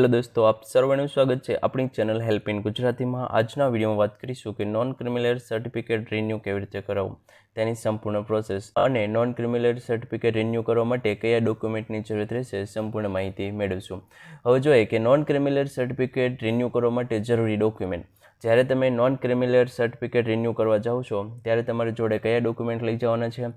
Hello દોસ્તો, આપ સર્વનું સ્વાગત છે આપણી ચેનલ હેલ્પ ઇન ગુજરાતીમાં. આજના વિડીયોમાં વાત કરીશું કે નોન ક્રિમિનલ સર્ટિફિકેટ રિન્યૂ કેવી રીતે કરાવવું, તેની સંપૂર્ણ પ્રોસેસ અને નોન ક્રિમિનલ સર્ટિફિકેટ રિન્યૂ કરવા માટે કયા ડોક્યુમેન્ટની જરૂરત રહેશે સંપૂર્ણ માહિતી મેળવશું. હવે જોઈએ કે નોન ક્રિમિનલ સર્ટિફિકેટ રિન્યૂ કરવા માટે જરૂરી ડોક્યુમેન્ટ જ્યારે તમે નોન ક્રિમિનલ સર્ટિફિકેટ રિન્યૂ કરવા જાઓ છો, ત્યારે તમારે જોડે કયા ડોક્યુમેન્ટ લઈ જવાના છે?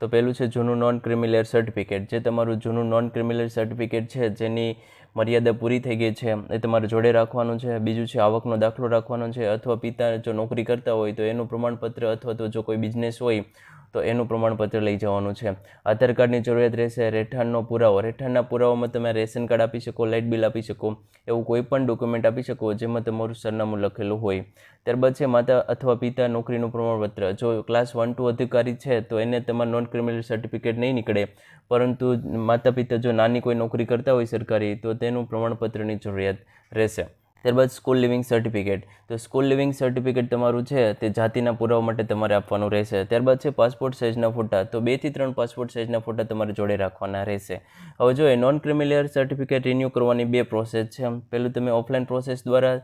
તો પહેલું છે જૂનું નોન ક્રિમિલેર સર્ટિફિકેટ જે તમારું જૂનું નોન ક્રિમિનલ સર્ટિફિકેટ છે, જેની મર્યાદા પૂરી થઈ ગઈ છે, એ તમારે જોડે રાખવાનું છે. બીજું છે આવકનો દાખલો રાખવાનો છે, અથવા પિતા જો નોકરી કરતા હોય તો એનું પ્રમાણપત્ર, અથવા તો જો કોઈ બિઝનેસ હોય, તો એનું પ્રમાણપત્ર લઈ જવાનું છે. આધાર કાર્ડની જરૂરિયાત રહેશે, રહેઠાણનો પુરાવો. રહેઠાણના પુરાવામાં તમે રેશન કાર્ડ આપી શકો, લાઇટ બિલ આપી શકો, એવું કોઈ પણ ડોક્યુમેન્ટ આપી શકો, જેમાં તમારું સરનામું લખેલું હોય. ત્યારબાદ છે માતા અથવા પિતા નોકરીનું પ્રમાણપત્ર. જો ક્લાસ વન ટુ અધિકારી છે, તો એને તમારા નોન ક્રિમિનલ સર્ટિફિકેટ નહીં નીકળે. પરંતુ માતા પિતા જો નાની કોઈ નોકરી કરતા હોય સરકારી, તો તેનું પ્રમાણપત્રની જરૂરિયાત રહેશે. ત્યારબાદ સ્કૂલ લિવિંગ સર્ટિફિકેટ તો સ્કૂલ લિવિંગ સર્ટિફિકેટ તમારું છે, તે જાતિના પુરાવા માટે તમારે આપવાનું રહેશે. ત્યારબાદ છે પાસપોર્ટ સાઇઝના ફોટા. તો બેથી ત્રણ પાસપોર્ટ સાઇઝના ફોટા તમારે જોડે રાખવાના રહેશે. હવે જો એ non creamy layer certificate renew કરવાની બે પ્રોસેસ છે. પહેલું તમે ઓફલાઈન પ્રોસેસ દ્વારા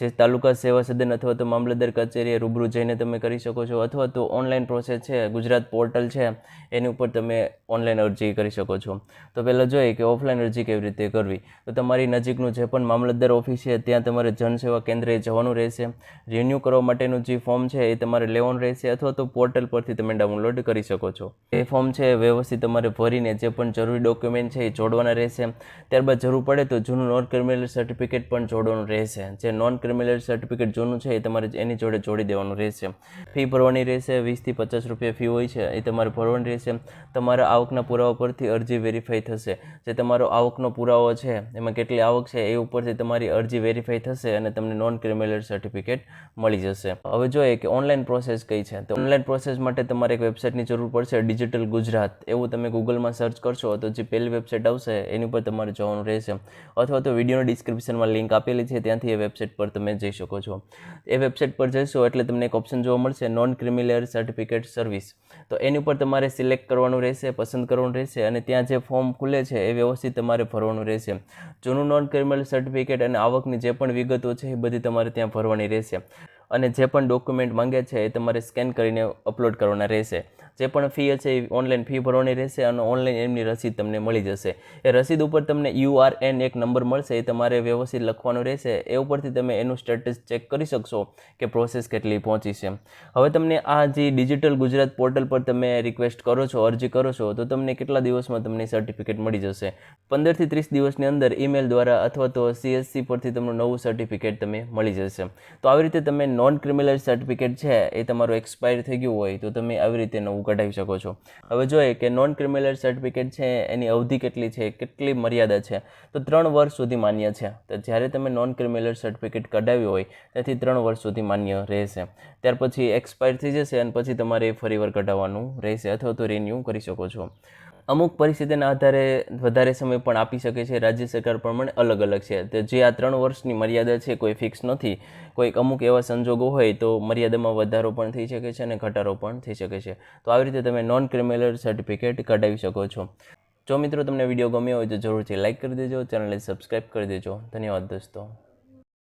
જે તાલુકા સેવા સદન અથવા તો મામલતદાર કચેરીએ રૂબરૂ જઈને તમે કરી શકો છો અથવા તો ઓનલાઈન પ્રોસેસ છે, ગુજરાત પોર્ટલ છે, એની ઉપર તમે ઓનલાઈન અરજી કરી શકો છો. તો પહેલાં જોઈએ કે ઓફલાઈન અરજી કેવી રીતે કરવી. તો તમારી નજીકનું જે પણ મામલતદાર ઓફિસ છે, ત્યાં તમારે જનસેવા કેન્દ્રે જવાનું રહેશે. રિન્યૂ કરવા માટેનું જે ફોર્મ છે, એ તમારે લેવાનું રહેશે અથવા તો પોર્ટલ પરથી તમે ડાઉનલોડ કરી શકો છો. એ ફોર્મ છે વ્યવસ્થિત તમારે ભરીને જે પણ જરૂરી ડોક્યુમેન્ટ છે, એ જોડવાના રહેશે. ત્યારબાદ જરૂર પડે તો જૂનું નોન ક્રિમિનલ સર્ટિફિકેટ પણ જોડવાનું રહેશે. જે નોન ક્રિમિનલ સર્ટિફિકેટ જૂનું છે, એ તમારે એની જોડે જોડી દેવાનું રહેશે. ફી ભરવાની રહેશે, વીસથી પચાસ રૂપિયા ફી હોય છે, એ તમારે ભરવાની રહેશે. તમારા આવકના પુરાવા પરથી અરજી વેરીફાઈ થશે. જે તમારો આવકનો પુરાવો છે, એમાં કેટલી આવક છે, એ ઉપરથી તમારી અરજી વેરીફાઈ થશે અને તમને નોન ક્રિમિનલ સર્ટિફિકેટ મળી જશે. હવે જોઈએ કે ઓનલાઈન પ્રોસેસ કઈ છે. તો ઓનલાઈન પ્રોસેસ માટે તમારે એક વેબસાઇટની જરૂર પડશે ડિજિટલ ગુજરાત એવું તમે ગૂગલમાં સર્ચ કરશો, તો જે પહેલી વેબસાઇટ આવશે, એની ઉપર તમારે જવાનું રહેશે. અથવા તો વિડીયોના ડિસ્ક્રિપ્શનમાં લિંક આપેલી છે, ત્યાંથી એ વેબસાઇટ પર તમે જઈ શકો છો. એ વેબસાઇટ પર જશો એટલે તમને એક ઓપ્શન જોવા મળશે નોન ક્રિમિલિયર સર્ટિફિકેટ સર્વિસ તો એની ઉપર તમારે સિલેક્ટ કરવાનું રહેશે, પસંદ કરવાનું રહેશે અને ત્યાં જે ફોર્મ ખુલે છે એ વ્યવસ્થિત તમારે ભરવાનું રહેશે. જૂનું નોન ક્રિમિનલ સર્ટિફિકેટ અને આવકની જે પણ વિગતો છે એ બધી તમારે ત્યાં ભરવાની રહેશે. અને જે પણ ડોક્યુમેન્ટ માંગે છે એ તમારે સ્કેન કરીને અપલોડ કરવાના રહેશે. જે પણ ફી હશે એ ઓનલાઈન ફી ભરવાની રહેશે અને ઓનલાઈન એમની રસીદ તમને મળી જશે. એ રસીદ ઉપર તમને યુઆરએન એક નંબર મળશે, એ તમારે વ્યવસ્થિત લખવાનું રહેશે. એ ઉપરથી તમે એનું સ્ટેટસ ચેક કરી શકશો કે પ્રોસેસ કેટલી પહોંચી છે. હવે તમને આ જે ડિજિટલ ગુજરાત પોર્ટલ પર તમે રિક્વેસ્ટ કરો છો, અરજી કરો છો, તો તમને કેટલા દિવસમાં તમને સર્ટિફિકેટ મળી જશે? પંદરથી ત્રીસ દિવસની અંદર ઈમેલ દ્વારા અથવા તો સીએસસી પરથી તમને નવું સર્ટિફિકેટ તમે મળી જશે. તો આવી રીતે તમે નોન ક્રિમિનલ સર્ટિફિકેટ છે, એ તમારું એક્સપાયર થઈ ગયું હોય તો તમે આવી રીતે નવું કઢાવી શકો છો. હવે જોઈએ કે નોન ક્રિમિનલ સર્ટિફિકેટ છે, એની અવધિ કેટલી છે, કેટલી મર્યાદા છે? તો ત્રણ વર્ષ સુધી માન્ય છે. તો જ્યારે તમે નોન ક્રિમિનલ સર્ટિફિકેટ કઢાવ્યું હોય, ત્યાંથી ત્રણ વર્ષ સુધી માન્ય રહેશે. ત્યાર પછી એક્સપાયર થઈ જશે અને પછી તમારે ફરીવાર કઢાવવાનું રહેશે અથવા તો રિન્યૂ કરી શકો છો. અમુક પરિસ્થિતિના આધારે વધારે સમય પણ આપી શકે છે. રાજ્ય સરકાર પ્રમાણે અલગ અલગ છે. તો જે આ ત્રણ વર્ષની મર્યાદા છે કોઈ ફિક્સ નથી. કોઈક અમુક એવા સંજોગો હોય તો મર્યાદામાં વધારો પણ થઈ શકે છે અને ઘટાડો પણ થઈ શકે છે. તો આવી રીતે તમે નોન ક્રિમિનલ સર્ટિફિકેટ કઢાવી શકો છો. જો મિત્રો તમને વીડિયો ગમ્યો હોય તો જરૂરથી લાઇક કરી દેજો. ચેનલને સબસ્ક્રાઈબ કરી દેજો. ધન્યવાદ દોસ્તો.